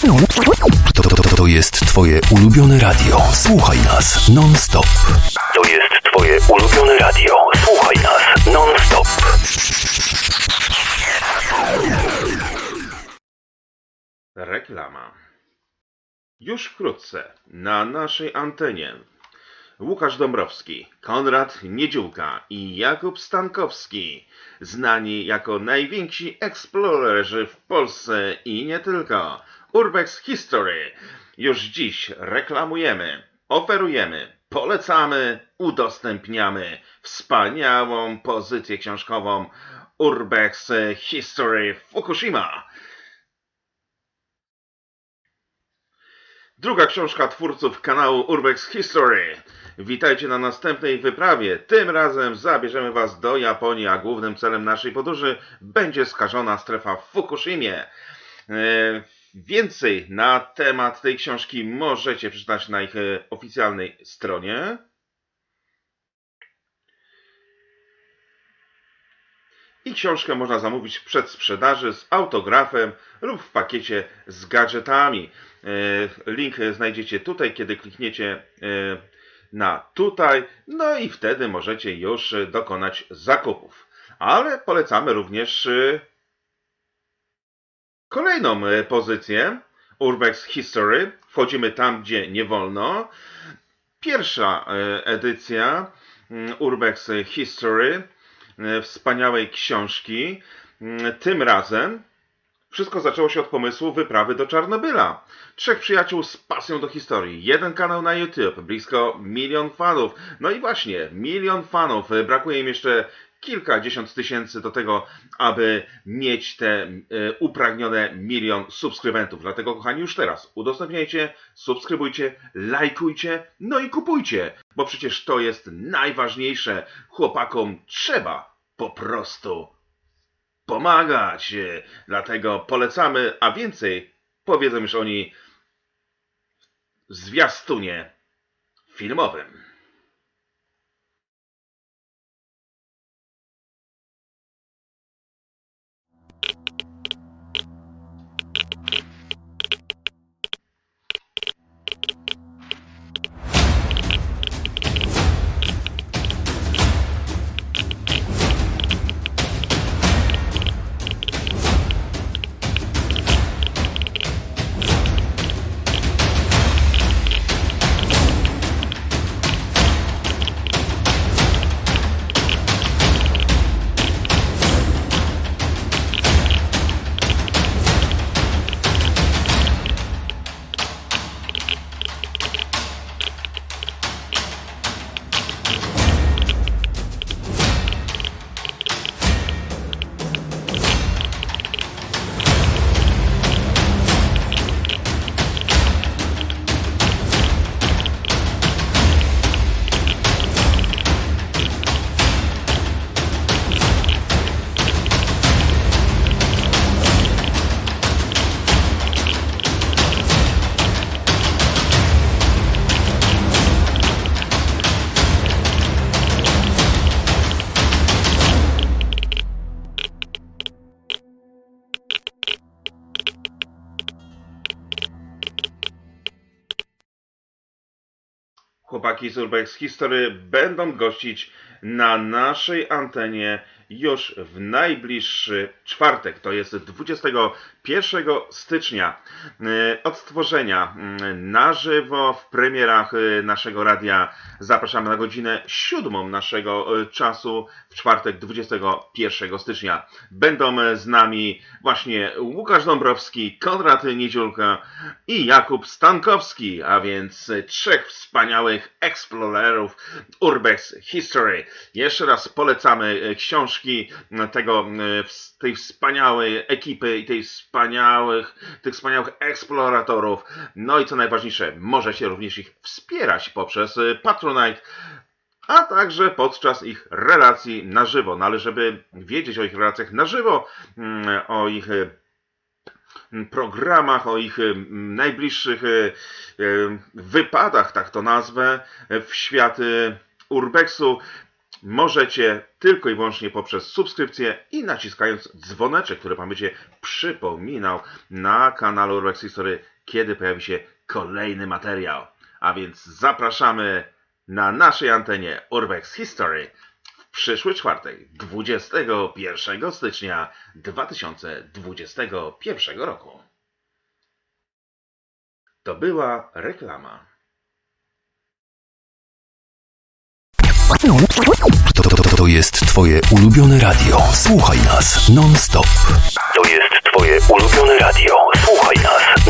To, to, to, to jest twoje ulubione radio. Słuchaj nas non-stop. To jest twoje ulubione radio. Słuchaj nas non-stop. Reklama. Już wkrótce na naszej antenie Łukasz Dąbrowski, Konrad Niedziółka i Jakub Stankowski, znani jako najwięksi eksplorerzy w Polsce i nie tylko. Urbex History. Już dziś reklamujemy, oferujemy, polecamy, udostępniamy wspaniałą pozycję książkową Urbex History Fukushima. Druga książka twórców kanału Urbex History. Witajcie na następnej wyprawie. Tym razem zabierzemy Was do Japonii, a głównym celem naszej podróży będzie skażona strefa w Fukushimie. E, Więcej na temat tej książki możecie przeczytać na ich e, oficjalnej stronie. I książkę można zamówić w przedsprzedaży z autografem lub w pakiecie z gadżetami. E, Link znajdziecie tutaj, kiedy klikniecie na tutaj, no i wtedy możecie już e, dokonać zakupów. Ale polecamy również e, kolejną e, pozycję Urbex History. Wchodzimy tam, gdzie nie wolno. Pierwsza edycja mm, Urbex History wspaniałej książki. Mm, Tym razem wszystko zaczęło się od pomysłu wyprawy do Czarnobyla. Trzech przyjaciół z pasją do historii, jeden kanał na YouTube, blisko milion fanów. No i właśnie, milion fanów. Brakuje im jeszcze kilkadziesiąt tysięcy do tego, aby mieć te e, upragnione milion subskrybentów. Dlatego, kochani, już teraz udostępniajcie, subskrybujcie, lajkujcie, no i kupujcie, bo przecież to jest najważniejsze. Chłopakom trzeba po prostu pomagać. E, Dlatego polecamy, a więcej powiedzą już oni w zwiastunie filmowym. Chłopaki z Urbex History będą gościć na naszej antenie już w najbliższy czwartek, to jest 21 stycznia. E, Odtworzenia mm, na żywo w premierach e, naszego radia zapraszamy na godzinę siódmą naszego e, czasu w czwartek 21 stycznia. Będą z nami właśnie Łukasz Dąbrowski, Konrad Niedziulka i Jakub Stankowski, a więc trzech wspaniałych eksplorerów Urbex History. Jeszcze raz polecamy e, tego, e, tej wspaniałej ekipy i tej wspaniałych, tych wspaniałych eksploratorów. No i co najważniejsze, możecie również ich wspierać poprzez e, Patronite, a także podczas ich relacji na żywo. No ale żeby wiedzieć o ich relacjach na żywo, mm, o ich e, programach, o ich najbliższych wypadach, tak to nazwę, w świat urbexu, możecie tylko i wyłącznie poprzez subskrypcję i naciskając dzwoneczek, który Wam będzie przypominał na kanale Urbex History, kiedy pojawi się kolejny materiał. A więc zapraszamy na naszej antenie Urbex History w przyszły czwartek, 21 stycznia 2021 roku. To była reklama. To, to, to, to jest Twoje ulubione radio. Słuchaj nas non stop. To jest Twoje ulubione radio. Słuchaj nas